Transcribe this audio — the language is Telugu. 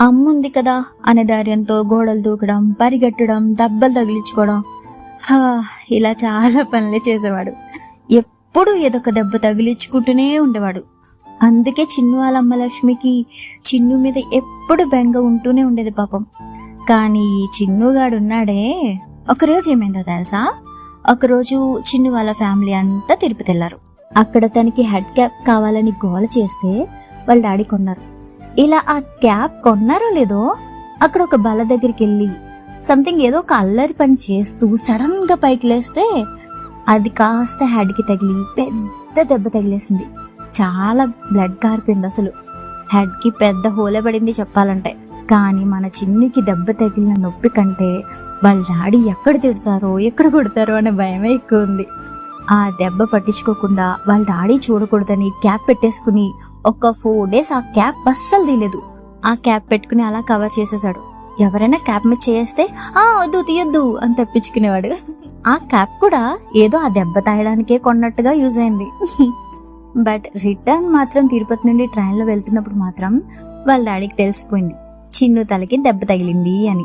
అమ్ముంది కదా అనే ధైర్యంతో గోడలు దూకడం పరిగెట్టడం దెబ్బలు తగిలించుకోవడం. హా, ఇలా చాలా పనులే చేసేవాడు. ఎప్పుడూ ఏదో ఒక దెబ్బ తగిలించుకుంటూనే ఉండేవాడు. అందుకే చిన్ను వాళ్ళ లక్ష్మికి చిన్ను మీద ఎప్పుడు బెంగ ఉంటూనే ఉండేది పాపం. కానీ ఈ చిన్నుగాడు ఉన్నాడే ఒకరోజు ఏమైందో తెలుసా? ఒకరోజు చిన్ను వాళ్ళ ఫ్యామిలీ అంతా తిరుపతి వెళ్ళారు. అక్కడ తనకి హెడ్ క్యాప్ కావాలని గోల చేస్తే వాళ్ళ డాడీ కొన్నారు. ఇలా ఆ క్యాప్ కొన్నారో లేదో అక్కడ ఒక బల్ల దగ్గరికి వెళ్ళి సంథింగ్ ఏదో ఒక అల్లరి పని చేస్తూ సడన్గా పైకి లేస్తే అది కాస్త హెడ్కి తగిలి పెద్ద దెబ్బ తగిలేసింది. చాలా బ్లడ్ కారిపోయింది అసలు. హెడ్కి పెద్ద హోలే పడింది చెప్పాలంటే. కానీ మన చిన్నికి దెబ్బ తగిలిన నొప్పి కంటే వాళ్ళ డాడీ ఎక్కడ తిడతారో ఎక్కడ కొడతారో అనే భయమే ఎక్కువ ఉంది. ఆ దెబ్బ పట్టించుకోకుండా వాళ్ళ డాడీ చూడకూడదని క్యాప్ పెట్టేసుకుని ఒక ఫోర్ డేస్ ఆ క్యాప్ అస్సలు తీయలేదు. ఆ క్యాప్ పెట్టుకుని అలా కవర్ చేసేసాడు. ఎవరైనా క్యాప్ మీద చేస్తే ఆ వద్దు తీయొద్దు అని తప్పించుకునేవాడు. ఆ క్యాప్ కూడా ఏదో ఆ దెబ్బ తాయడానికే కొన్నట్టుగా యూజ్ అయింది. బట్ రిటర్న్ మాత్రం తిరుపతి నుండి ట్రైన్లో వెళ్తున్నప్పుడు మాత్రం వాళ్ళ డాడీకి తెలిసిపోయింది. చిన్ను తలకి దెబ్బ తగిలింది అని.